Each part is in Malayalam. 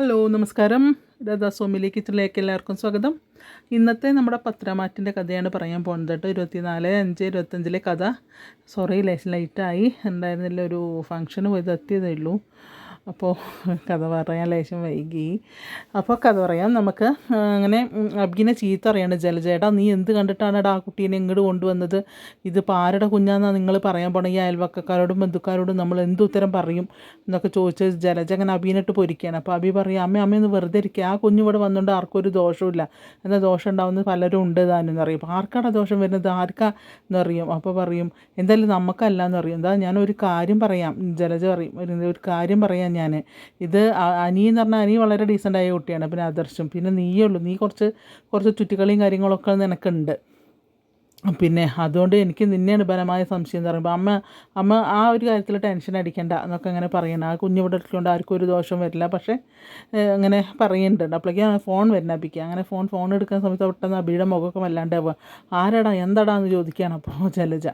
ഹലോ നമസ്കാരം. ഇതാ സോമിലി കിച്ചണിലേക്ക് എല്ലാവർക്കും സ്വാഗതം. ഇന്നത്തെ നമ്മുടെ പത്രമാറ്റിന്റെ കഥയാണ് പറയാൻ പോകുന്നത് കേട്ടോ. ഇരുപത്തിനാല് അഞ്ച് ഇരുപത്തഞ്ചിലെ കഥ. സോറി ലൈറ്റായി ഉണ്ടായിരുന്നില്ല ഒരു ഫങ്ഷന് പോയത് എത്തിയതേ ഉള്ളൂ. അപ്പോൾ കഥ പറയാൻ ലേശം വൈകി. അപ്പോൾ കഥ പറയാം. നമുക്ക് അങ്ങനെ അബ്ഗിനെ ചീത്ത അറിയാണ് ജലജേട്ടാ നീ എന്ത് കണ്ടിട്ടാണ് ആ കുട്ടീനെ ഇങ്ങോട്ട് കൊണ്ടുവന്നത്? ഇത് പാരുടെ കുഞ്ഞാന്നാണ് നിങ്ങൾ പറയാൻ പോണ? ഈ അയൽവക്കക്കാരോടും ബന്ധുക്കാരോടും നമ്മൾ എന്ത് ഉത്തരം പറയും എന്നൊക്കെ ചോദിച്ച് ജലജ അങ്ങനെ അബീനിട്ട് പൊരിക്കുകയാണ് അപ്പോൾ അബി പറയും അമ്മ അമ്മയൊന്ന് വെറുതെ ഇരിക്കുക ആ കുഞ്ഞ് ഇവിടെ വന്നുകൊണ്ട് ആർക്കും ഒരു ദോഷമില്ല എന്നാൽ ദോഷം ഉണ്ടാവുന്നത്? പലരും ഉണ്ട് താനെന്ന് അറിയും അപ്പോൾ ആർക്കാണ് ദോഷം വരുന്നത്? ആർക്കാ? എന്നറിയും അപ്പോൾ പറയും എന്തായാലും നമുക്കല്ല എന്നറിയും എന്താ ഞാൻ ഒരു കാര്യം പറയാം. ജലജ പറയും ഒരു കാര്യം പറയാം. ഞാൻ ഇത് അനി എന്ന് പറഞ്ഞാൽ അനി വളരെ ഡീസന്റായ കുട്ടിയാണ്. പിന്നെ ആദർശും. പിന്നെ നീയേ ഉള്ളൂ. നീ കുറച്ച് കുറച്ച് ചുറ്റിക്കളിയും കാര്യങ്ങളൊക്കെ നിനക്കുണ്ട്. പിന്നെ അതുകൊണ്ട് എനിക്ക് നിന്നെയാണ് ബലമായ സംശയം എന്ന് പറയുമ്പോൾ അമ്മ അമ്മ ആ ഒരു കാര്യത്തിൽ ടെൻഷൻ അടിക്കണ്ട എന്നൊക്കെ അങ്ങനെ പറയണം ആ കുഞ്ഞു ഇവിടെ ഇട്ടുകൊണ്ട് ആർക്കും ഒരു ദോഷം വരില്ല. പക്ഷേ അങ്ങനെ പറയുന്നുണ്ട് അപ്പോഴേക്കും ഫോൺ വരുന്ന അപ്പിക്കുക അങ്ങനെ ഫോൺ ഫോൺ എടുക്കുന്ന സമയത്ത് പെട്ടെന്ന് അബിയുടെ മുഖമൊക്കെ വല്ലാണ്ടാവുക ആരാടാ? എന്താടാ എന്ന് ചോദിക്കുകയാണ് അപ്പോൾ ജലജ.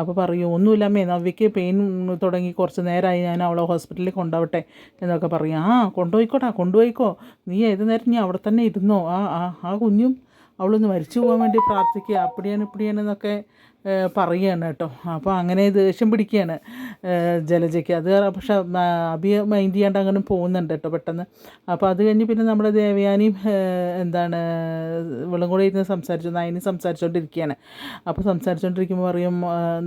അപ്പോൾ പറയൂ ഒന്നുമില്ല അമ്മേ നവ്യക്ക് പെയിൻ തുടങ്ങി കുറച്ച് നേരമായി ഞാൻ അവളെ ഹോസ്പിറ്റലിൽ കൊണ്ടാവട്ടെ എന്നൊക്കെ പറയും. ആ കൊണ്ടുപോയിക്കോട്ടാ കൊണ്ടുപോയിക്കോ. നീ ഏത് നേരം നീ അവിടെ തന്നെ ഇരുന്നോ? ആ ആ ആ കുഞ്ഞും അവളൊന്ന് മരിച്ചു പോകാൻ വേണ്ടി പ്രാർത്ഥിക്കുക അപ്പടിയാണ് ഇപ്പടിയാണ് എന്നൊക്കെ പറയുകയാണ് കേട്ടോ. അപ്പോൾ അങ്ങനെ ദേഷ്യം പിടിക്കുകയാണ് ജലജയ്ക്ക്. അത് പക്ഷെ അഭി മൈൻഡ് ചെയ്യാണ്ട് അങ്ങനെ പോകുന്നുണ്ട് കേട്ടോ പെട്ടെന്ന്. അപ്പോൾ അത് കഴിഞ്ഞ് പിന്നെ നമ്മുടെ ദേവയാനിയും എന്താണ് ഇവളും കൂടെ ഇരുന്ന് സംസാരിച്ചു നയനി സംസാരിച്ചുകൊണ്ടിരിക്കുകയാണ് അപ്പോൾ സംസാരിച്ചുകൊണ്ടിരിക്കുമ്പോൾ പറയും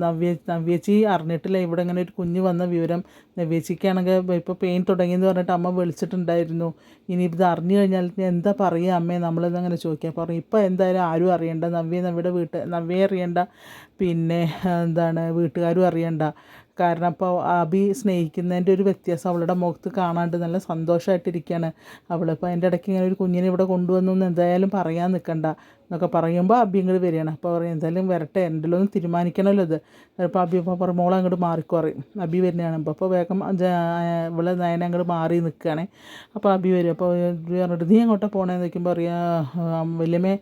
നവ്യ നവ്യച്ചി അറിഞ്ഞിട്ടില്ല ഇവിടെ ഇങ്ങനെ ഒരു കുഞ്ഞ് വന്ന വിവരം നവ്യച്ചിക്കാണെങ്കിൽ ഇപ്പോൾ പെയിൻ തുടങ്ങിയെന്ന് പറഞ്ഞിട്ട് അമ്മ വിളിച്ചിട്ടുണ്ടായിരുന്നു. ഇനി ഇത് അറിഞ്ഞു കഴിഞ്ഞാൽ എന്താ പറയുക അമ്മേ? നമ്മളിതങ്ങനെ ചോദിക്കുക പറഞ്ഞു ഇപ്പോൾ എന്തായാലും ആരും അറിയണ്ട. നവ്യ നമ്മുടെ വീട്ട് നവ്യ അറിയണ്ട. പിന്നെ എന്താണ് വീട്ടുകാരും അറിയണ്ട. കാരണം അപ്പോൾ അബി സ്നേഹിക്കുന്നതിന്റെ ഒരു വ്യത്യാസം അവളുടെ മുഖത്ത് കാണാണ്ട് നല്ല സന്തോഷമായിട്ടിരിക്കുകയാണ് അവൾ അപ്പോൾ അതിന്റെ ഇടയ്ക്ക് ഇങ്ങനെ ഒരു കുഞ്ഞിനെ ഇവിടെ കൊണ്ടുവന്നു എന്തായാലും പറയാൻ നിൽക്കണ്ട എന്നൊക്കെ പറയുമ്പോൾ അബി ഇങ്ങോട്ട് വരികയാണ്. അപ്പോൾ പറയും എന്തായാലും വരട്ടെ എന്റെ ഒന്ന് തീരുമാനിക്കണമല്ലോ ഇത്. ചിലപ്പോൾ അബി അപ്പോൾ പറയും മോളെ അങ്ങോട്ട് മാറിക്കുറി അബി വരുന്നതാണ് അപ്പോൾ അപ്പോൾ വേഗം ഇവളെ നയന അങ്ങോട്ട് മാറി നിൽക്കുകയാണ്. അപ്പോൾ അബി വരും. അപ്പോൾ പറഞ്ഞിട്ട് നീ അങ്ങോട്ട് പോണേന്ന് ചോദിക്കുമ്പോൾ പറയാ വലിയമ്മേ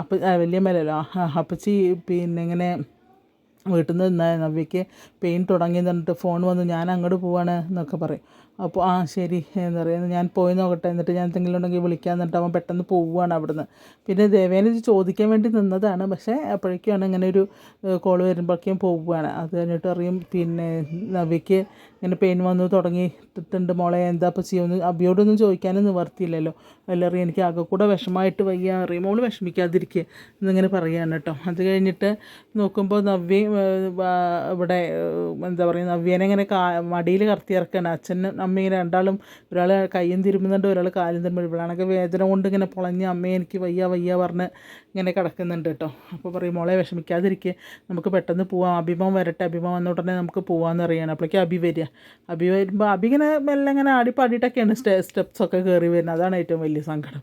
അപ്പ വലിയമ്മേലല്ലോ അപ്പച്ചി പിന്നെ ഇങ്ങനെ വീട്ടിൽ നിന്ന് നിന്നാൽ നവ്യയ്ക്ക് പെയിൻ തുടങ്ങി എന്നിട്ട് ഫോൺ വന്ന് ഞാൻ അങ്ങോട്ട് പോവാണ് എന്നൊക്കെ പറയും. അപ്പോൾ ആ ശരി എന്താ പറയുക ഞാൻ പോയി നോക്കട്ടെ എന്നിട്ട് ഞാൻ എന്തെങ്കിലും ഉണ്ടെങ്കിൽ വിളിക്കാൻ എന്നിട്ട് അവൻ പെട്ടെന്ന് പോവുകയാണ് അവിടുന്ന്. പിന്നെ ദേവേനെ ചോദിക്കാൻ വേണ്ടി നിന്നതാണ്. പക്ഷേ അപ്പോഴേക്കാണ് ഇങ്ങനെ ഒരു കോൾ വരുമ്പോഴേക്കും പോവുകയാണ് അത് കഴിഞ്ഞിട്ട് അറിയും പിന്നെ നവ്യയ്ക്ക് ഇങ്ങനെ പെയിൻ വന്നു തുടങ്ങിയിട്ടുണ്ട് മോളെ. എന്താ ഇപ്പോൾ ചെയ്യുമെന്ന് അബിയോടൊന്നും ചോദിക്കാനും നിവർത്തിയില്ലല്ലോ. എല്ലാവരും എനിക്ക് ആകെ കൂടെ വിഷമമായിട്ട് വയ്യ. അറിയും മോൾ വിഷമിക്കാതിരിക്കുക എന്നിങ്ങനെ പറയുകയാണ് കേട്ടോ. അത് കഴിഞ്ഞിട്ട് നോക്കുമ്പോൾ നവ്യ ഏഹ്, വാ- ഇവിടെ എന്താ പറയുക നവ്യനെങ്ങനെ കാ മടിയിൽ കറത്തി ഇറക്കുകയാണ് അച്ഛനും അമ്മയും രണ്ടാളും ഒരാൾ കയ്യും തിരുമുന്നുണ്ട് ഒരാൾ കാലും തിരുമ്പുന്നുണ്ട്. ഇവളാണെങ്കിൽ വേദന കൊണ്ട് ഇങ്ങനെ പൊളഞ്ഞ് അമ്മയെ എനിക്ക് വയ്യ വയ്യ പറഞ്ഞ് ഇങ്ങനെ കിടക്കുന്നുണ്ട് കേട്ടോ. അപ്പോൾ പറയും മോളെ വിഷമിക്കാതിരിക്കുക നമുക്ക് പെട്ടെന്ന് പോവാം. അഭിമം വരട്ടെ. അഭിമം വന്ന ഉടനെ നമുക്ക് പോവാമെന്ന് അറിയണം. അപ്പോഴേക്കും അഭി വരിക. അഭി വരുമ്പോൾ അഭി ഇങ്ങനെ മെല്ലെ ഇങ്ങനെ ആടി പാടിയിട്ടൊക്കെയാണ് സ്റ്റെ സ്റ്റെപ്സൊക്കെ കയറി വരുന്നത്. അതാണ് ഏറ്റവും വലിയ സങ്കടം.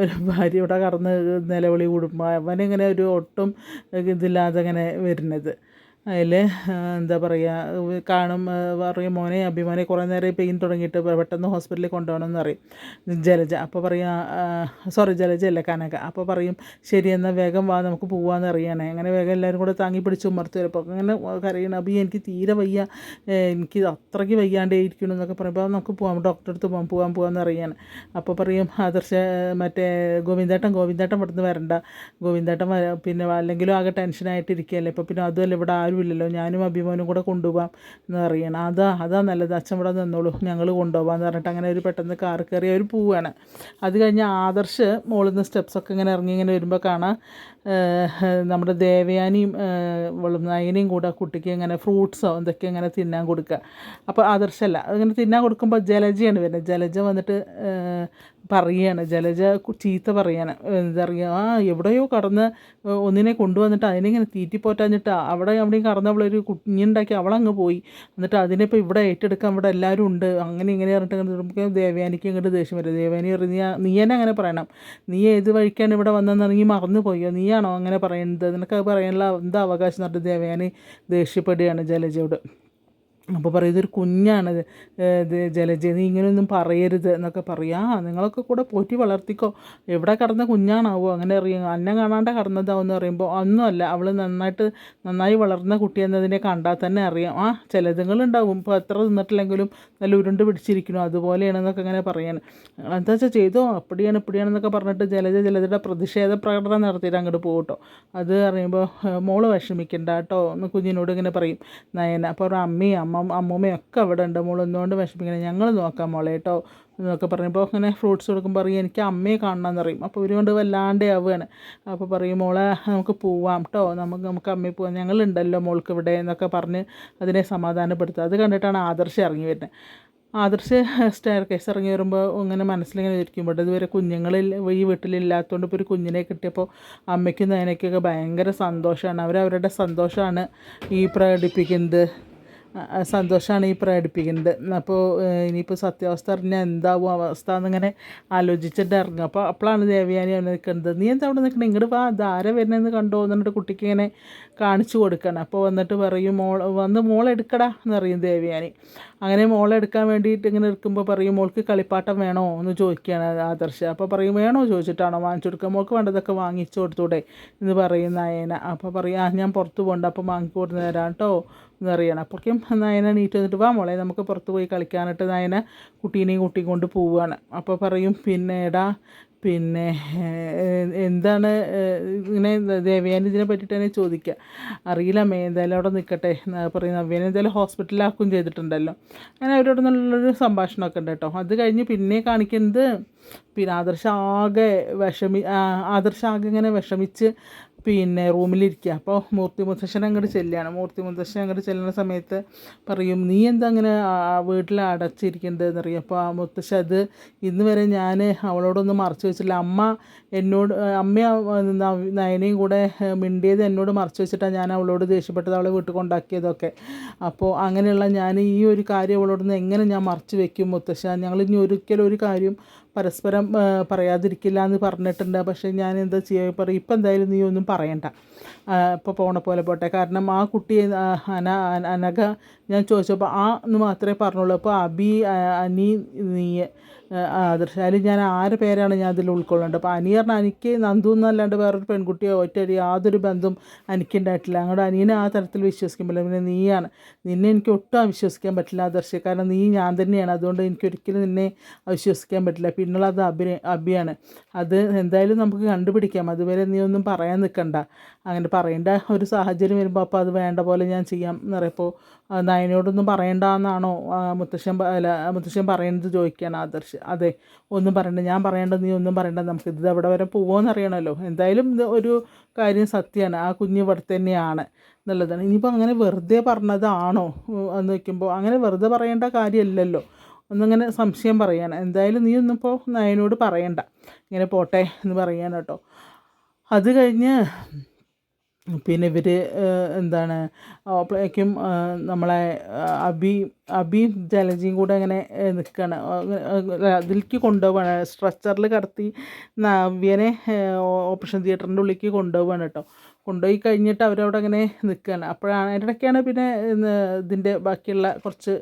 ഒരു ഭാര്യ ഇവിടെ കടന്ന് നിലവിളി കൂടുമ്പോൾ അവനിങ്ങനെ ഒരു ഒട്ടും ഇതില്ലാതെ ഇങ്ങനെ വരുന്നത്. അതിൽ എന്താ പറയുക കാണും പറയും മോനെ അഭിമാനെ കുറേ നേരം പെയിൻ തുടങ്ങിയിട്ട് പെട്ടെന്ന് ഹോസ്പിറ്റലിൽ കൊണ്ടുപോകണമെന്ന് പറയും. ജലജ അപ്പോൾ പറയാ സോറി ജലജ അല്ല കനക. അപ്പോൾ പറയും ശരി എന്നാൽ വേഗം വാ നമുക്ക് പോവാന്ന് അറിയണേ അങ്ങനെ വേഗം എല്ലാവരും കൂടെ താങ്ങി പിടിച്ച് ഉമ്മർത്ത് വരും. അപ്പോൾ അങ്ങനെ കരയണം അബി എനിക്ക് തീരെ വയ്യ. എനിക്ക് അത്രയ്ക്ക് വയ്യാണ്ടേ ഇരിക്കണം എന്നൊക്കെ പറയുമ്പോൾ നമുക്ക് പോവാം ഡോക്ടറെ അടുത്ത് പോകാം പോകാൻ പോകാമെന്ന് അറിയാണ് അപ്പോൾ പറയും ആദർശ മറ്റേ ഗോവിന്ദേട്ടൻ ഗോവിന്ദേട്ടൻ ഇവിടുന്ന് വരണ്ട. ഗോവിന്ദേട്ടൻ പിന്നെ അല്ലെങ്കിലും ആകെ ടെൻഷനായിട്ടിരിക്കുകയല്ലേ ഇപ്പോൾ പിന്നെ അതുമല്ല ഇവിടെ ആരും ഇല്ലല്ലോ ഞാനും അഭിമാനും കൂടെ കൊണ്ടുപോകാം എന്ന് പറയണം. അതാ അതാ നല്ലത്. അച്ഛൻ ഇവിടെ നിന്നോളൂ. ഞങ്ങൾ കൊണ്ടുപോകാം എന്ന് പറഞ്ഞിട്ട് അങ്ങനെ ഒരു പെട്ടെന്ന് കാർ കയറി അവർ പോവുകയാണ് അത് കഴിഞ്ഞ് ആദർശ് മുകളിൽ നിന്ന് സ്റ്റെപ്സൊക്കെ ഇങ്ങനെ ഇറങ്ങി ഇങ്ങനെ വരുമ്പോൾ കാണാം. നമ്മുടെ ദേവയാനിയും നയനയും കൂടെ കുട്ടിക്ക് ഇങ്ങനെ ഫ്രൂട്ട്സോ എന്തൊക്കെ ഇങ്ങനെ തിന്നാൻ കൊടുക്കുക. അപ്പോൾ ആദർശമല്ല അങ്ങനെ തിന്നാൻ കൊടുക്കുമ്പോൾ ജലജയാണ് വരുന്നത്. ജലജ വന്നിട്ട് പറയാണ് ജലജ ചീത്ത പറയാണ്. എന്താ ആ എവിടെയോ കടന്ന് ഒന്നിനെ കൊണ്ടുവന്നിട്ട് അതിനെ ഇങ്ങനെ തീറ്റിപ്പോറ്റാഞ്ഞിട്ട് അവിടെ അവിടെയും കടന്ന് അവളൊരു കുഞ്ഞുണ്ടാക്കി അവളങ്ങ് പോയി. എന്നിട്ട് അതിനിപ്പോൾ ഇവിടെ ഏറ്റെടുക്കാൻ ഇവിടെ എല്ലാവരും ഉണ്ട്. അങ്ങനെ ഇങ്ങനെ പറഞ്ഞിട്ട് നമുക്ക് ദേവയാനിക്ക് ഇങ്ങോട്ട് ദേഷ്യം വരും. ദേവയാനി നീ നീ തന്നെ അങ്ങനെ പറയണം. നീ ഏത് വഴിക്കാണ് ഇവിടെ വന്നതെന്ന് മറന്നു പോയോ നീയാണോ അങ്ങനെ പറയുന്നത്? നിനക്ക് പറയാനുള്ള എന്താ അവകാശം എന്ന് ദേവയാനി ദേഷ്യപ്പെടുകയാണ് ജലജയോട്. അപ്പോൾ പറയും ഇതൊരു കുഞ്ഞാണ് ഇത് നീ ഇങ്ങനെയൊന്നും പറയരുത് എന്നൊക്കെ പറയാം. നിങ്ങളൊക്കെ കൂടെ പോറ്റി വളർത്തിക്കോ. എവിടെ കടന്ന കുഞ്ഞാണാവോ? അങ്ങനെ അറിയാം അന്നം കാണാണ്ട് കടന്നതാവും എന്ന് പറയുമ്പോൾ ഒന്നുമല്ല അവൾ നന്നായിട്ട് നന്നായി വളർന്ന കുട്ടി എന്നതിനെ കണ്ടാൽ തന്നെ അറിയാം. ആ ചിലതുങ്ങളുണ്ടാവും. ഇപ്പോൾ എത്ര തിന്നിട്ടില്ലെങ്കിലും നല്ല ഉരുണ്ട് പിടിച്ചിരിക്കുന്നു. അതുപോലെയാണെന്നൊക്കെ അങ്ങനെ പറയാൻ എന്താ വെച്ചാൽ ചെയ്തോ. അപ്പടിയാണ് ഇപ്പടിയാണെന്നൊക്കെ പറഞ്ഞിട്ട് ജലജ ജലജയുടെ പ്രതിഷേധ പ്രകടനം നടത്തിയിട്ട് അങ്ങോട്ട് പോകട്ടോ. അത് അറിയുമ്പോൾ മോൾ വിഷമിക്കണ്ട കേട്ടോ എന്ന് കുഞ്ഞിനോട് ഇങ്ങനെ പറയും. നയന അപ്പോൾ ഒരു അമ്മയും അമ്മ അമ്മൂമ്മയും ഒക്കെ അവിടെ ഉണ്ട്. മോൾ എന്തുകൊണ്ട് വിഷമിക്കണം? ഞങ്ങൾ നോക്കാം മോളെ കേട്ടോ. എന്നൊക്കെ പറയുമ്പോൾ അങ്ങനെ ഫ്രൂട്ട്സ് കൊടുക്കുമ്പോൾ പറയും എനിക്ക് അമ്മയെ കാണണമെന്ന് പറയും. അപ്പോൾ ഇവരുകൊണ്ട് വല്ലാണ്ട് ആവുകയാണ്. അപ്പോൾ പറയും മോളെ നമുക്ക് പോവാം കേട്ടോ നമുക്ക് നമുക്ക് അമ്മയെ പോവാം. ഞങ്ങളുണ്ടല്ലോ മോൾക്ക് ഇവിടെ എന്നൊക്കെ പറഞ്ഞ് അതിനെ സമാധാനപ്പെടുത്തുക. അത് കണ്ടിട്ടാണ് ആദർശം ഇറങ്ങി വരുന്നത്. ആദർശ് സ്റ്റെയർ കേസ് ഇറങ്ങി വരുമ്പോൾ ഇങ്ങനെ മനസ്സിലിങ്ങനെ ഇരിക്കുമ്പോൾ ഇതുവരെ കുഞ്ഞുങ്ങളിൽ ഈ വീട്ടിലില്ലാത്തതുകൊണ്ട് ഇപ്പോൾ ഒരു കുഞ്ഞിനെ കിട്ടിയപ്പോൾ അമ്മയ്ക്കും നയനയ്ക്കൊക്കെ ഭയങ്കര സന്തോഷമാണ് അവരവരുടെ സന്തോഷമാണ് ഈ പ്രകടിപ്പിക്കുന്നത്. സന്തോഷമാണ് ഈ പ്രകടിപ്പിക്കുന്നത്. അപ്പോൾ ഇനിയിപ്പോൾ സത്യാവസ്ഥ അറിഞ്ഞാൽ എന്താവും അവസ്ഥ എന്നിങ്ങനെ ആലോചിച്ചിട്ട് ഇറങ്ങും. അപ്പോൾ അപ്പോഴാണ് ദേവയാനി അവിടെ നിൽക്കുന്നത്. നീ എന്താ അവിടെ നിൽക്കണേ? ഇങ്ങോട്ട് വാ ധാര വരുന്നതെന്ന് കണ്ടോ എന്നിട്ട് കുട്ടിക്ക് ഇങ്ങനെ കാണിച്ചു കൊടുക്കണം. അപ്പോൾ വന്നിട്ട് പറയും മോൾ വന്ന് മോളെടുക്കടാ എന്ന് പറയും ദേവയാനി. അങ്ങനെ മോളെടുക്കാൻ വേണ്ടിയിട്ട് ഇങ്ങനെ എടുക്കുമ്പോൾ പറയും മോൾക്ക് കളിപ്പാട്ടം വേണോ? എന്ന് ചോദിക്കുകയാണ് ആദർശ. അപ്പോൾ പറയും വേണോ? ചോദിച്ചിട്ടാണോ? വാങ്ങിച്ചു കൊടുക്കുക മോൾക്ക് വേണ്ടതൊക്കെ വാങ്ങിച്ചു കൊടുത്തൂടെ എന്ന് പറയുന്ന നായന. അപ്പോൾ പറയും ആ ഞാൻ പുറത്ത് പോകണ്ട. അപ്പോൾ വാങ്ങി കൊടുത്ത് തരാം കേട്ടോ എന്ന് പറയണം. അപ്പോഴേക്കും നയന നീറ്റ് വന്നിട്ട് വാ മോളെ നമുക്ക് പുറത്ത് പോയി കളിക്കാനായിട്ട് നയന കുട്ടീനെയും കുട്ടിയും കൊണ്ട് പോവുകയാണ്. അപ്പോൾ പറയും പിന്നെ എടാ പിന്നെ എന്താണ് ഇങ്ങനെ ദേവയാനി ഇതിനെ പറ്റിയിട്ട് തന്നെ ചോദിക്കുക അറിയില്ല അമ്മേ എന്തായാലും അവിടെ നിൽക്കട്ടെ പറയും നവ്യാനെ എന്തായാലും ഹോസ്പിറ്റലാക്കും ചെയ്തിട്ടുണ്ടല്ലോ. അങ്ങനെ അവരോട് നല്ലൊരു സംഭാഷണമൊക്കെ ഉണ്ട് കേട്ടോ. അത് കഴിഞ്ഞ് പിന്നെ കാണിക്കുന്നത് പിന്നെ ആദർശ ആകെ വിഷമി ആദർശ ആകെ ഇങ്ങനെ വിഷമിച്ച് പിന്നെ റൂമിലിരിക്കുക അപ്പോൾ മൂർത്തി മുത്തശ്ശൻ അങ്ങോട്ട് ചെല്ലുകയാണ് മൂർത്തി മുത്തശ്ശൻ അങ്ങോട്ട് ചെല്ലുന്ന സമയത്ത് പറയും നീ എന്താ അങ്ങനെ വീട്ടിൽ അടച്ചിരിക്കേണ്ടത് എന്നറിയാം അപ്പോൾ ആ മുത്തശ്ശ അത് ഇന്ന് വരെ ഞാൻ അവളോടൊന്നും മറച്ചു വെച്ചില്ല അമ്മ എന്നോട് അമ്മ നയനയും കൂടെ മിണ്ടിയത് എന്നോട് മറച്ചു വെച്ചിട്ടാണ് ഞാൻ അവളോട് ദേഷ്യപ്പെട്ടത് അവളെ വീട്ടിൽ കൊണ്ടാക്കിയതൊക്കെ. അപ്പോൾ അങ്ങനെയുള്ള ഞാൻ ഈ ഒരു കാര്യം അവളോടൊന്ന് എങ്ങനെ ഞാൻ മറച്ചു വെക്കും മുത്തശ്ശ ഞങ്ങൾ ഇനി ഒരിക്കലും ഒരു കാര്യം പരസ്പരം പറയാതിരിക്കില്ല എന്ന് പറഞ്ഞിട്ടുണ്ട്. പക്ഷേ ഞാൻ എന്താ ചെയ്യുക പറയും ഇപ്പം എന്തായാലും നീ ഒന്നും പറയണ്ട. ഇപ്പോൾ പോണ പോലെ പോട്ടെ. കാരണം ആ കുട്ടി അന അനഘ ഞാൻ ചോദിച്ചപ്പോൾ ആ എന്ന് മാത്രമേ പറഞ്ഞുള്ളൂ. അപ്പോൾ അബി അനി നീ ആദർശാലും ഞാൻ ആറ് പേരാണ് ഞാൻ അതിൽ ഉൾക്കൊള്ളേണ്ടത്. അപ്പോൾ അനിയറിന് എനിക്ക് നന്ദു എന്നല്ലാണ്ട് വേറൊരു പെൺകുട്ടിയോ ഒറ്റ യാതൊരു ബന്ധം എനിക്കുണ്ടായിട്ടില്ല അങ്ങോട്ട് അനിയനെ ആ തരത്തിൽ വിശ്വസിക്കാൻ പറ്റില്ല പിന്നെ നീയാണ്. നിന്നെ എനിക്ക് ഒട്ടും വിശ്വസിക്കാൻ പറ്റില്ല ആദർശ കാരണം നീ ഞാൻ തന്നെയാണ്. അതുകൊണ്ട് എനിക്ക് ഒരിക്കലും നിന്നെ വിശ്വസിക്കാൻ പറ്റില്ല. പിന്നുള്ള അത് അഭി അഭിയാണ് അത് എന്തായാലും നമുക്ക് കണ്ടുപിടിക്കാം. അതുവരെ നീ ഒന്നും പറയാൻ നിൽക്കണ്ട. അങ്ങനെ പറയേണ്ട ഒരു സാഹചര്യം വരുമ്പോൾ അപ്പോൾ അത് വേണ്ട പോലെ ഞാൻ ചെയ്യാം എന്ന് പറയുമ്പോൾ നയനോടൊന്നും പറയണ്ട എന്നാണോ മുത്തശ്ശൻ അല്ല മുത്തശ്ശൻ പറയുന്നത് ചോദിക്കുകയാണ് ആദർശ് അതെ ഒന്നും പറയണ്ട. ഞാൻ പറയേണ്ടത് നീ ഒന്നും പറയണ്ട. നമുക്ക് ഇത് അവിടെ വരെ പോകുമോയെന്ന് അറിയണമല്ലോ എന്തായാലും ഒരു കാര്യം സത്യമാണ് ആ കുഞ്ഞ് ഇവിടെ തന്നെയാണ് എന്നുള്ളതാണ്. ഇനിയിപ്പോൾ അങ്ങനെ വെറുതെ പറഞ്ഞതാണോ എന്ന് വയ്ക്കുമ്പോൾ അങ്ങനെ വെറുതെ പറയേണ്ട കാര്യമല്ലല്ലോ. ഒന്നങ്ങനെ സംശയം പറയാണ്. എന്തായാലും നീ ഒന്നിപ്പോൾ നയനോട് പറയണ്ട. ഇങ്ങനെ പോട്ടെ എന്ന് കേട്ടോ. അത് കഴിഞ്ഞ് പിന്നെ ഇവർ എന്താണ് അപ്പോഴേക്കും നമ്മളെ അബി അബിയും ജലജയും കൂടെ അങ്ങനെ നിൽക്കുകയാണ് അതിലേക്ക് കൊണ്ടുപോവാണ്. സ്ട്രെച്ചറിൽ കടത്തി നവ്യനെ ഓപ്പറേഷൻ തിയേറ്ററിന്റെ ഉള്ളിലേക്ക് കൊണ്ടുപോവാണ് കേട്ടോ. കൊണ്ടുപോയി കഴിഞ്ഞിട്ട് അവരവിടെ അങ്ങനെ നിൽക്കുകയാണ് അപ്പോഴാണ് ഇടയ്ക്കാണ് പിന്നെ ഇതിന്റെ ബാക്കിയുള്ള കുറച്ച്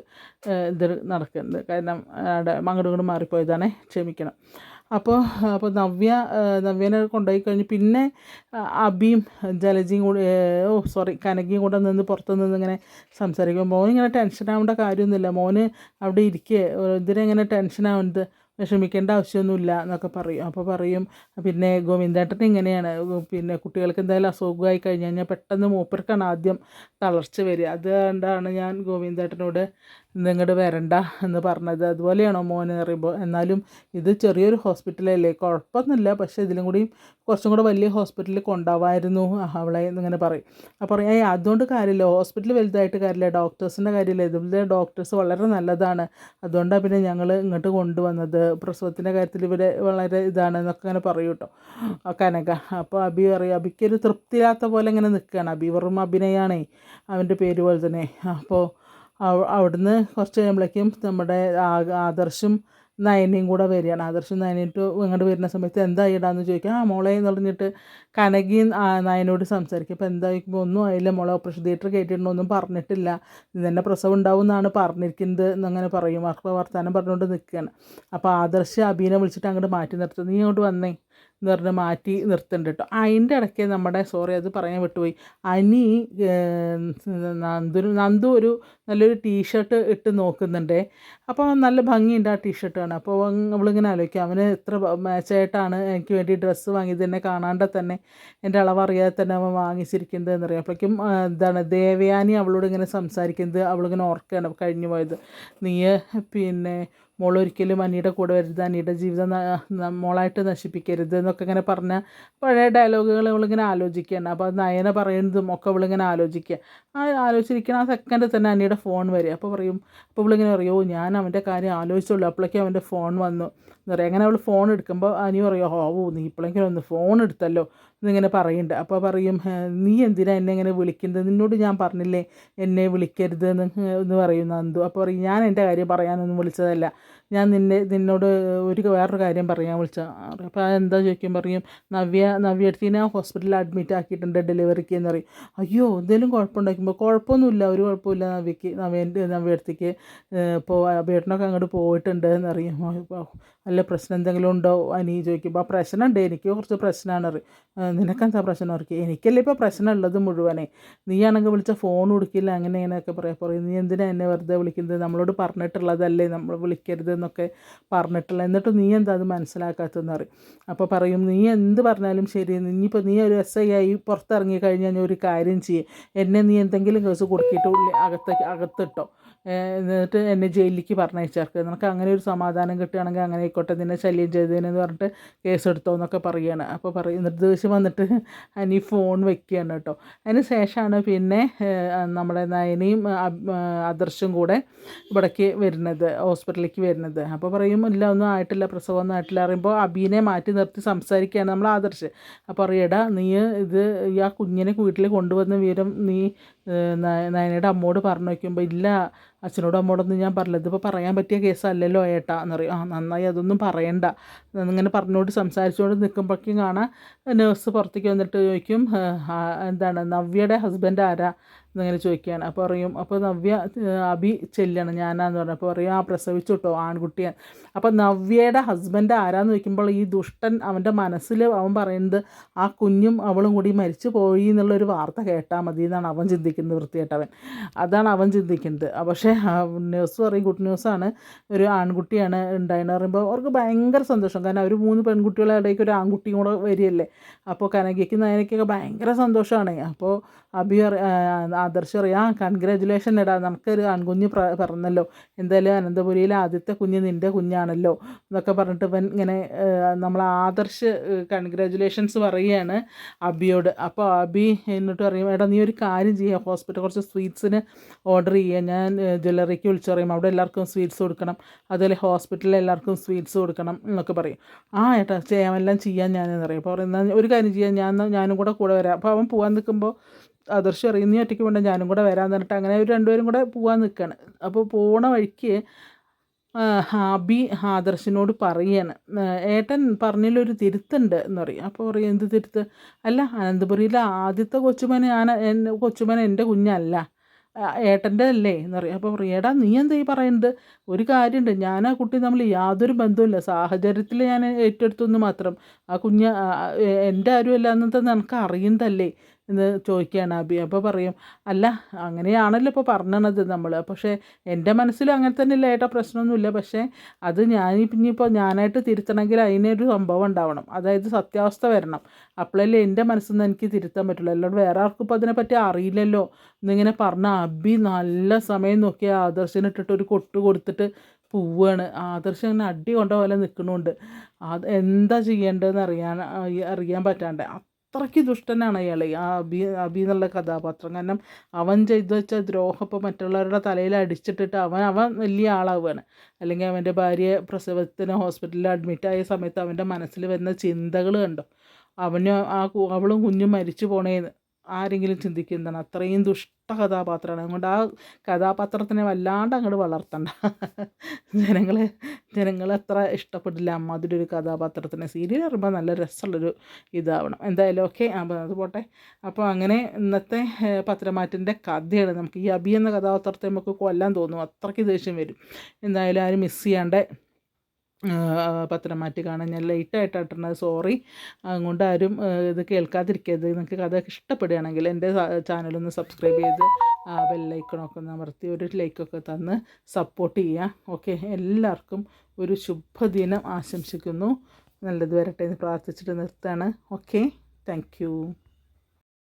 ഇത് നടക്കുന്നത്. കാരണം അവിടെ അങ്ങോട്ടും മാറിപ്പോയതാണ്. ക്ഷമിക്കണം. അപ്പോൾ അപ്പോൾ നവ്യ നവ്യനെ കൊണ്ടുപോയി കഴിഞ്ഞ് പിന്നെ അബിയും ജലജിയും കൂടി ഓ സോറി കനകയും കൂടെ നിന്ന് പുറത്ത് നിന്ന് ഇങ്ങനെ സംസാരിക്കും മോൻ ഇങ്ങനെ ടെൻഷൻ ആവേണ്ട കാര്യമൊന്നുമില്ല. മോന് അവിടെ ഇരിക്കേ. ഇതിനെങ്ങനെ ടെൻഷൻ ആവുന്നത്? വിഷമിക്കേണ്ട ആവശ്യമൊന്നുമില്ല എന്നൊക്കെ പറയും. അപ്പോൾ പറയും പിന്നെ ഗോവിന്ദേട്ടൻ ഇങ്ങനെയാണ്. പിന്നെ കുട്ടികൾക്ക് എന്തായാലും അസുഖമായി കഴിഞ്ഞ് കഴിഞ്ഞാൽ പെട്ടെന്ന് മൂപ്പർക്കാണ് ആദ്യം തളർച്ച വരിക. അതുകൊണ്ടാണ് ഞാൻ ഗോവിന്ദേട്ടനോട് ഇന്നിങ്ങോട്ട് വരണ്ട എന്ന് പറഞ്ഞത് അതുപോലെയാണോ മോൻ എന്ന് പറയുമ്പോൾ എന്നാലും ഇത് ചെറിയൊരു ഹോസ്പിറ്റലല്ലേ കുഴപ്പമൊന്നുമില്ല. പക്ഷേ ഇതിലും കൂടി കുറച്ചും കൂടെ വലിയ ഹോസ്പിറ്റലിൽ കൊണ്ടാവായിരുന്നു അവളെ എന്നിങ്ങനെ പറയും. അപ്പോൾ പറയും അതുകൊണ്ട് കാര്യമില്ല. ഹോസ്പിറ്റൽ വലുതായിട്ട് കാര്യമില്ല. ഡോക്ടേഴ്സിന്റെ കാര്യമില്ല. ഇതിലെ ഡോക്ടേഴ്സ് വളരെ നല്ലതാണ്. അതുകൊണ്ടാണ് പിന്നെ ഞങ്ങൾ ഇങ്ങോട്ട് കൊണ്ടുവന്നത്. പ്രസവത്തിന്റെ കാര്യത്തിൽ ഇവിടെ വളരെ ഇതാണ് എന്നൊക്കെ അങ്ങനെ പറയും കേട്ടോ. കനക. അപ്പോൾ അബി പറയും അബിക്കൊരു തൃപ്തിയില്ലാത്ത പോലെ ഇങ്ങനെ നിൽക്കുകയാണ് അബി വെറും അഭിനയാണേ. അവന്റെ പേര് പോലെ തന്നെ. അപ്പോൾ അവിടുന്ന് കുറച്ച് കഴിയുമ്പോഴേക്കും നമ്മുടെ ആദർശും നയനയും കൂടെ വരികയാണ്. ആദർശം നയനായിട്ട് ഇങ്ങോട്ട് വരുന്ന സമയത്ത് എന്താ ഇടാന്ന് ചോദിക്കാം. ആ മോളെ എന്ന് പറഞ്ഞിട്ട് കനകി നയനോട് സംസാരിക്കും. അപ്പോൾ ചോദിക്കുമ്പോൾ ഒന്നും ആയില്ല മോളെ ഓപ്പറേഷൻ തിയേറ്റർ കയറ്റിയിട്ടുണ്ടോ ഒന്നും പറഞ്ഞിട്ടില്ല. ഇത് തന്നെ പ്രസവം ഉണ്ടാവും എന്നാണ് പറഞ്ഞിരിക്കുന്നത് എന്നങ്ങനെ പറയും. അപ്പോൾ വർത്തമാനം പറഞ്ഞുകൊണ്ട് നിൽക്കുകയാണ്. അപ്പോൾ ആദർശ് അബീനെ വിളിച്ചിട്ട് അങ്ങോട്ട് മാറ്റി നിർത്തും. നീ അങ്ങോട്ട് വന്നേ? എന്ന് പറഞ്ഞ് മാറ്റി നിർത്തുന്നുണ്ട് കേട്ടോ. അതിന്റെ ഇടയ്ക്ക് നമ്മുടെ സോറി അത് പറയാൻ വിട്ടുപോയി. അനി നന്ദു നന്ദു ഒരു നല്ലൊരു ടീഷർട്ട് ഇട്ട് നോക്കുന്നുണ്ട്. അപ്പോൾ നല്ല ഭംഗിയുണ്ട് ആ ടീഷർട്ട് കാണാൻ. അപ്പോൾ അവളിങ്ങനെ ആലോചിക്കും. അവന് എത്ര മാച്ചായിട്ടാണ് എനിക്ക് വേണ്ടി ഡ്രസ്സ് വാങ്ങിയത്. എന്നെ കാണാണ്ട് തന്നെ എന്റെ അളവ് അറിയാതെ തന്നെ അവൻ വാങ്ങിച്ചിരിക്കുന്നത് എന്നറിയാം. അപ്പോഴേക്കും എന്താണ് ദേവയാനി അവളോട് ഇങ്ങനെ സംസാരിക്കുന്നത്. അവളിങ്ങനെ ഓർക്കുകയാണ് കഴിഞ്ഞു പോയത്. നീ പിന്നെ മോൾ ഒരിക്കലും അനിയുടെ കൂടെ വരരുത് അനിയുടെ ജീവിതം മോളായിട്ട് നശിപ്പിക്കരുത് എന്നൊക്കെ ഇങ്ങനെ പറഞ്ഞ പഴയ ഡയലോഗുകൾ അവളിങ്ങനെ ആലോചിക്കുകയാണ്. അപ്പോൾ അത് നയന പറയുന്നതും ഒക്കെ അവളിങ്ങനെ ആലോചിക്കുക. ആ ആലോചിച്ചിരിക്കുന്ന ആ സെക്കൻഡിൽ തന്നെ അനിയുടെ ഫോൺ വരിക അപ്പോൾ പറയും അപ്പോൾ ഇവളിങ്ങനെ അറിയോ ഞാൻ അവന്റെ കാര്യം ആലോചിച്ചുള്ളൂ. അപ്പോഴേക്കും അവന്റെ ഫോൺ വന്നു. എന്ന് പറയാം. അങ്ങനെ അവൾ ഫോൺ എടുക്കുമ്പോൾ അനി പറയും ഓ നീ ഇപ്പോഴെങ്കിലും ഒന്ന് ഫോൺ എടുത്തല്ലോ. എന്നിങ്ങനെ പറയുന്നുണ്ട്. അപ്പോൾ പറയും നീ എന്തിനാ എന്നെ ഇങ്ങനെ വിളിക്കുന്നത്? നിന്നോട് ഞാൻ പറഞ്ഞില്ലേ എന്നെ വിളിക്കരുത് എന്ന് എന്ന് പറയും അപ്പോൾ പറയും ഞാൻ എന്റെ കാര്യം പറയാനൊന്നും വിളിച്ചതല്ല. ഞാൻ നിന്നെ നിന്നോട് ഒരു വേറൊരു കാര്യം പറയാൻ വിളിച്ച അപ്പോൾ എന്താ ചോദിക്കും പറയും നവ്യ നവ്യ അടുത്തിനെ ഹോസ്പിറ്റലിൽ അഡ്മിറ്റ് ആക്കിയിട്ടുണ്ട് ഡെലിവറിക്ക് എന്ന് പറയും. അയ്യോ എന്തെങ്കിലും കുഴപ്പമുണ്ടാക്കുമ്പോൾ കുഴപ്പമൊന്നുമില്ല ഒരു കുഴപ്പമില്ല നവ്യക്ക് നവ്യന്റെ നവ്യ അടുത്തേക്ക് ഇപ്പോൾ അഭേട്ടനൊക്കെ അങ്ങോട്ട് പോയിട്ടുണ്ട് എന്നറിയും അപ്പോൾ അല്ല പ്രശ്നം എന്തെങ്കിലും ഉണ്ടോ അനി ചോദിക്കുമ്പോൾ ആ പ്രശ്നമുണ്ട് എനിക്ക് കുറച്ച് പ്രശ്നമാണ് അറിയാം നിനക്കെന്താ പ്രശ്നം? അറിയിക്കുക എനിക്കല്ലേ ഇപ്പോൾ പ്രശ്നം ഉള്ളത് മുഴുവനേ. നീയാണെങ്കിൽ വിളിച്ച ഫോൺ കൊടുക്കില്ല അങ്ങനെ ഇങ്ങനെയൊക്കെ പറയാം പറയും. നീ എന്തിനാ എന്നെ വെറുതെ വിളിക്കുന്നത്? നമ്മളോട് പറഞ്ഞിട്ടുള്ളതല്ലേ നമ്മൾ വിളിക്കരുത്. എന്നൊക്കെ പറഞ്ഞിട്ടുള്ള എന്നിട്ട് നീ എന്താ അത് മനസ്സിലാക്കാത്തതെന്ന് പറയും അപ്പോൾ പറയും നീ എന്ത് പറഞ്ഞാലും ശരി ഇനിയിപ്പോൾ നീ ഒരു എസ് ഐ ആയി പുറത്തിറങ്ങി കഴിഞ്ഞാൽ ഞാൻ ഒരു കാര്യം ചെയ്യേ. എന്നെ നീ എന്തെങ്കിലും കേസ് കൊടുക്കിയിട്ട് അകത്തേക്ക് അകത്തിട്ടോ. എന്നിട്ട് എന്നെ ജയിലിലേക്ക് പറഞ്ഞയച്ചേർക്ക് നിനക്ക് അങ്ങനെ ഒരു സമാധാനം കിട്ടുകയാണെങ്കിൽ അങ്ങനെ ആയിക്കോട്ടെ നിന്നെ ശല്യം ചെയ്തതിനെന്ന് പറഞ്ഞിട്ട് കേസ് എടുത്തോ എന്നൊക്കെ പറയുകയാണ്. അപ്പോൾ പറയും നിർദ്ദേശം വന്നിട്ട് അനി ഫോൺ വെക്കുകയാണ് കേട്ടോ. അതിന് ശേഷമാണ് പിന്നെ നമ്മുടെ നയനയും ആദർശും കൂടെ ഇവിടേക്ക് വരുന്നത് ഹോസ്പിറ്റലിലേക്ക് വരുന്നത്. അപ്പോൾ പറയും ഇല്ല ഒന്നും ആയിട്ടില്ല പ്രസവം ഒന്നും ആയിട്ടില്ല പറയുമ്പോൾ അബീനെ മാറ്റി നിർത്തി സംസാരിക്കുകയാണ് നമ്മൾ ആദർശ്. അപ്പോൾ അറിയടാ നീ ഇത് ഈ ആ കുഞ്ഞിനെ വീട്ടിൽ കൊണ്ടുവന്ന വിവരം നീ നയനയുടെ അമ്മോട് പറഞ്ഞു വയ്ക്കുമ്പോൾ ഇല്ല അച്ഛനോടും അമ്മോടൊന്നും ഞാൻ പറഞ്ഞില്ല. ഇതിപ്പോൾ പറയാൻ പറ്റിയ കേസല്ലല്ലോ ഏട്ടാ. എന്ന് പറയും. ആ നന്നായി അതൊന്നും പറയണ്ട. ഇങ്ങനെ പറഞ്ഞുകൊണ്ട് സംസാരിച്ചുകൊണ്ട് നിൽക്കുമ്പോഴേക്കും കാണാം. നേഴ്സ് പുറത്തേക്ക് വന്നിട്ട് ചോദിക്കും എന്താണ്? നവ്യയുടെ ഹസ്ബൻഡ് ആരാ? എന്നിങ്ങനെ ചോദിക്കുകയാണ്. അപ്പോൾ പറയും അപ്പോൾ നവ്യ അഭി ചെല്ലാണ് ഞാനാന്ന് പറഞ്ഞു. അപ്പോൾ പറയും ആ പ്രസവിച്ചു കേട്ടോ ആൺകുട്ടിയാണ്. അപ്പോൾ നവ്യയുടെ ഹസ്ബൻഡ് ആരാന്ന് ചോദിക്കുമ്പോൾ ഈ ദുഷ്ടൻ അവന്റെ മനസ്സിൽ അവൻ പറയുന്നത് ആ കുഞ്ഞും അവളും കൂടി മരിച്ചു പോയി എന്നുള്ളൊരു വാർത്ത കേട്ടാൽ മതി എന്നാണ് അവൻ ചിന്തിക്കുന്നത് വൃത്തിയായിട്ടവൻ അതാണ് അവൻ ചിന്തിക്കുന്നത്. പക്ഷേ ന്യൂസ് പറയും ഗുഡ് ന്യൂസാണ് ഒരു ആൺകുട്ടിയാണ് ഉണ്ടായെന്ന് പറയുമ്പോൾ അവർക്ക് ഭയങ്കര സന്തോഷം. കാരണം അവർ മൂന്ന് പെൺകുട്ടികളുടെ ഇടയ്ക്ക് ഒരു ആൺകുട്ടിയും കൂടെ വരികയല്ലേ? അപ്പോൾ കനകയ്ക്ക് നയനയ്ക്കൊക്കെ ഭയങ്കര സന്തോഷമാണ്. അപ്പോൾ അഭി ആദർശ് അറിയാം ആ കൺഗ്രാജുലേഷൻ എടാ നമുക്കൊരു ആൺകുഞ്ഞ് പറഞ്ഞല്ലോ. എന്തായാലും അനന്തപുരിയിലെ ആദ്യത്തെ കുഞ്ഞ് നിന്റെ കുഞ്ഞാണല്ലോ. എന്നൊക്കെ പറഞ്ഞിട്ട് ഇവൻ ഇങ്ങനെ നമ്മൾ ആദർശ് കൺഗ്രാജുലേഷൻസ് പറയുകയാണ് അബിയോട്. അപ്പോൾ അബി എന്നിട്ട് പറയും എടാ നീ ഒരു കാര്യം ചെയ്യുക ഹോസ്പിറ്റൽ കുറച്ച് സ്വീറ്റ്സിന് ഓർഡർ ചെയ്യുക. ഞാൻ ജ്വല്ലറിക്ക് വിളിച്ചു പറയും അവിടെ എല്ലാവർക്കും സ്വീറ്റ്സ് കൊടുക്കണം. അതുപോലെ ഹോസ്പിറ്റലിൽ എല്ലാവർക്കും സ്വീറ്റ്സ് കൊടുക്കണം എന്നൊക്കെ പറയും. ആ ഏട്ടാ ചെയ്യാമെല്ലാം ചെയ്യാൻ ഞാനെന്ന് പറയും. അപ്പോൾ പറയുന്ന ഒരു കാര്യം ചെയ്യാൻ ഞാൻ ഞാനും കൂടെ കൂടെ വരാം. അപ്പോൾ അവൻ പോകാൻ നിൽക്കുമ്പോൾ ആദർശ് അറിയും നീ ഒറ്റയ്ക്ക് വേണ്ട ഞാനും കൂടെ വരാൻ പറഞ്ഞിട്ട് അങ്ങനെ ഒരു രണ്ടുപേരും കൂടെ പോകാൻ നിൽക്കുകയാണ് അപ്പോൾ പോണ വഴിക്ക് അബി ആദർശിനോട് പറയാണ് ഏട്ടൻ പറഞ്ഞതിലൊരു തിരുത്തുണ്ട് എന്ന് പറയും. അപ്പോൾ പറയും എന്ത് തിരുത്ത്? അല്ല അനന്തപുരിയിലെ ആദ്യത്തെ കൊച്ചുമനെ ഞാൻ കൊച്ചുമൻ എന്റെ കുഞ്ഞല്ല. ഏട്ടന്റെ അല്ലേ? എന്ന് പറയും. അപ്പോൾ ഏടാ നീ എന്താ ഈ പറയുന്നത്? ഒരു കാര്യമുണ്ട്. ഞാൻ ആ കുട്ടി തമ്മിൽ യാതൊരു ബന്ധവുമില്ല. സാഹചര്യത്തിൽ ഞാൻ ഏറ്റെടുത്തു എന്ന് മാത്രം. ആ കുഞ്ഞ് എന്റെ ആരുമല്ല എന്നത് നിനക്ക് അറിയുന്നതല്ലേ? എന്ന് ചോദിക്കുകയാണ് അബി. അപ്പോൾ പറയും അല്ല അങ്ങനെയാണല്ലോ ഇപ്പോൾ പറഞ്ഞത് നമ്മൾ. പക്ഷേ എന്റെ മനസ്സിൽ അങ്ങനെ തന്നെ ഇല്ല ഏട്ടാ പ്രശ്നമൊന്നുമില്ല. പക്ഷേ അത് ഞാൻ ഇനിയിപ്പോൾ ഞാനായിട്ട് തിരുത്തണമെങ്കിൽ അതിനൊരു സംഭവം ഉണ്ടാവണം. അതായത് സത്യാവസ്ഥ വരണം. അപ്പോഴല്ലേ എന്റെ മനസ്സിൽ നിന്ന് എനിക്ക് തിരുത്താൻ പറ്റുള്ളൂ. അല്ലാണ്ട് വേറെ ആർക്കും ഇപ്പോൾ അതിനെപ്പറ്റി അറിയില്ലല്ലോ. എന്നിങ്ങനെ പറഞ്ഞ അബി നല്ല സമയം നോക്കി ആദർശന് ഇട്ടിട്ട് ഒരു കൊട്ട് കൊടുത്തിട്ട് പോവാണ് ആദർശം ഇങ്ങനെ അടി കൊണ്ട പോലെ നിൽക്കണുണ്ട് അത് എന്താ ചെയ്യേണ്ടതെന്ന് അറിയാൻ അറിയാൻ പറ്റാണ്ട്. അത്രയ്ക്ക് ദുഷ്ടനാണ് അയാൾ ആ അബി അബി എന്നുള്ള കഥാപാത്രം. കാരണം അവൻ ചെയ്തു വെച്ച ദ്രോഹം ഇപ്പോൾ മറ്റുള്ളവരുടെ തലയിൽ അടിച്ചിട്ടിട്ട് അവൻ അവൻ വലിയ ആളാവുകയാണ്. അല്ലെങ്കിൽ അവന്റെ ഭാര്യയെ പ്രസവത്തിന് ഹോസ്പിറ്റലിൽ അഡ്മിറ്റായ സമയത്ത് അവന്റെ മനസ്സിൽ വരുന്ന ചിന്തകൾ കണ്ടോ? അവന് ആ അവളും കുഞ്ഞും മരിച്ചു പോണേന്ന്. ആരെങ്കിലും ചിന്തിക്കുന്നതാണ്. അത്രയും ദുഷ്ട കഥാപാത്രമാണ്. അതുകൊണ്ട് ആ കഥാപാത്രത്തിനെ വല്ലാണ്ട് അങ്ങോട്ട് വളർത്തണ്ട. ജനങ്ങളെ ജനങ്ങൾ അത്ര ഇഷ്ടപ്പെടില്ല അമ്മാതിരി ഒരു കഥാപാത്രത്തിനെ. സീരിയൽ പറയുമ്പോൾ നല്ല രസമുള്ളൊരു ഇതാവണം. എന്തായാലും ഓക്കെ അപ്പോൾ അത് പോട്ടെ. അപ്പോൾ അങ്ങനെ ഇന്നത്തെ പത്രമാറ്റിന്റെ കഥയാണ്. നമുക്ക് ഈ അബി എന്ന കഥാപാത്രത്തെ നമുക്ക് കൊല്ലാൻ തോന്നും. അത്രയ്ക്ക് ദേഷ്യം വരും. എന്തായാലും ആരും മിസ് ചെയ്യാണ്ട് പത്രം മാറ്റി കാണാൻ ഞാൻ ഇട്ടുന്നത് സോറി അതുകൊണ്ട് ആരും ഇത് കേൾക്കാതിരിക്കരുത്. നിങ്ങൾക്ക് കഥ ഇഷ്ടപ്പെടുകയാണെങ്കിൽ എന്റെ ചാനലൊന്ന് സബ്സ്ക്രൈബ് ചെയ്ത് ബെല്ലൈക്കണൊക്കെ ഒന്ന് അമർത്തി ഒരു ലൈക്കൊക്കെ തന്ന് സപ്പോർട്ട് ചെയ്യുക. ഓക്കെ എല്ലാവർക്കും ഒരു ശുഭദിനം ആശംസിക്കുന്നു. നല്ലത് വരട്ടെ എന്ന് പ്രാർത്ഥിച്ചിട്ട് നിർത്താണ് ഓക്കെ താങ്ക്